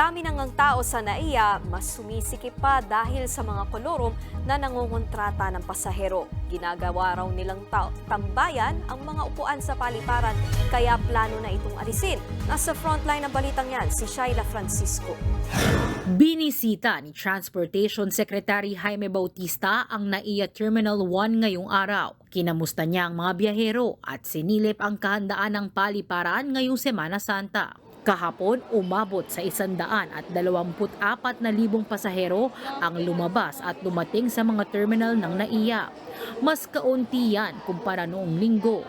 dami ng ang tao sa NAIA, mas sumisikip pa dahil sa mga kolorum na nangungontrata ng pasahero. Ginagawa raw nilang ta- tambayan ang mga upuan sa paliparan, kaya plano na itong alisin. Nasa frontline ng balitang yan, si Shaila Francisco. Binisita ni Transportation Secretary Jaime Bautista ang NAIA Terminal 1 ngayong araw. Kinamusta niya ang mga biyahero at sinilip ang kahandaan ng paliparan ngayong Semana Santa. Kahapon, umabot sa 124 na libong pasahero ang lumabas at dumating sa mga terminal ng NAIA. Mas kaunti yan kumpara noong linggo.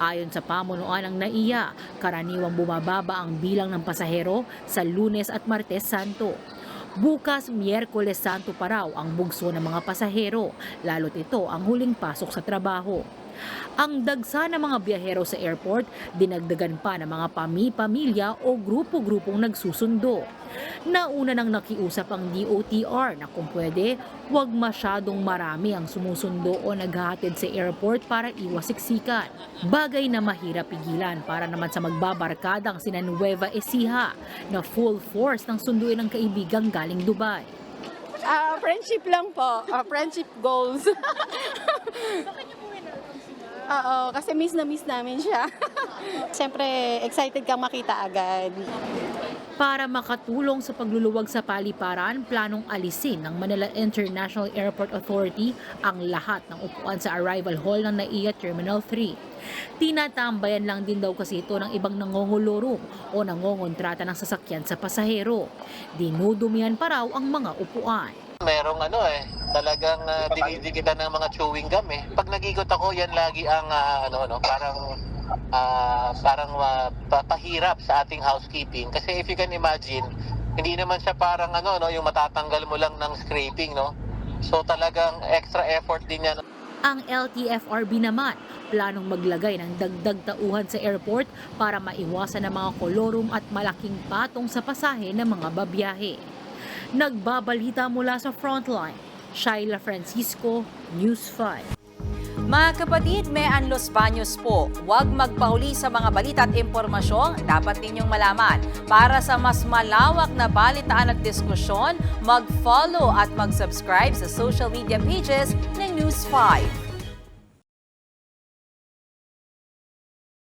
Ayon sa pamunuan ng NAIA, karaniwang bumababa ang bilang ng pasahero sa lunes at martes santo. Bukas, Miyerkules Santo pa raw ang bugso ng mga pasahero, lalo't ito ang huling pasok sa trabaho. Ang dagsa ng mga biyahero sa airport, dinagdagan pa ng mga pami-pamilya o grupo-grupong nagsusundo. Nauna nang nakiusap ang DOTR na kung pwede, huwag masyadong marami ang sumusundo o naghahatid sa airport para iwas siksikan. Bagay na mahirap pigilan para naman sa magbabarkadang sina Nueva Ecija na full force ng sunduin ng kaibigang galing Dubai. Ah, friendship lang po. Ah, friendship goals. Oo, kasi miss na miss namin siya. Siyempre, excited kang makita agad. Para makatulong sa pagluluwag sa paliparan, planong alisin ng Manila International Airport Authority ang lahat ng upuan sa arrival hall ng NAIA Terminal 3. Tinatambayan lang din daw kasi ito ng ibang nangongolorong o nangongontrata ng sasakyan sa pasahero. Dinudumihan pa raw ang mga upuan. Merong ano eh, talagang uh, dinidikitan ng mga chewing gum eh. Pag nag-ikot ako, yan lagi ang ah, ano ano, parang ah, parang ah, pa- pahirap sa ating housekeeping kasi if you can imagine, hindi naman siya parang ano no, yung matatanggal mo lang ng scraping no. So talagang extra effort din yan. Ang LTFRB naman, planong maglagay ng dagdag tauhan sa airport para maiwasan ang mga kolorum at malaking patong sa pasahe ng mga babiyahe. Nagbabalita mula sa Frontline, Shaila Francisco, News 5. Mga kapatid, may Anlos Baños po. Huwag magpahuli sa mga balita at impormasyong dapat ninyong malaman. Para sa mas malawak na balitaan at diskusyon, mag-follow at mag-subscribe sa social media pages ng News 5.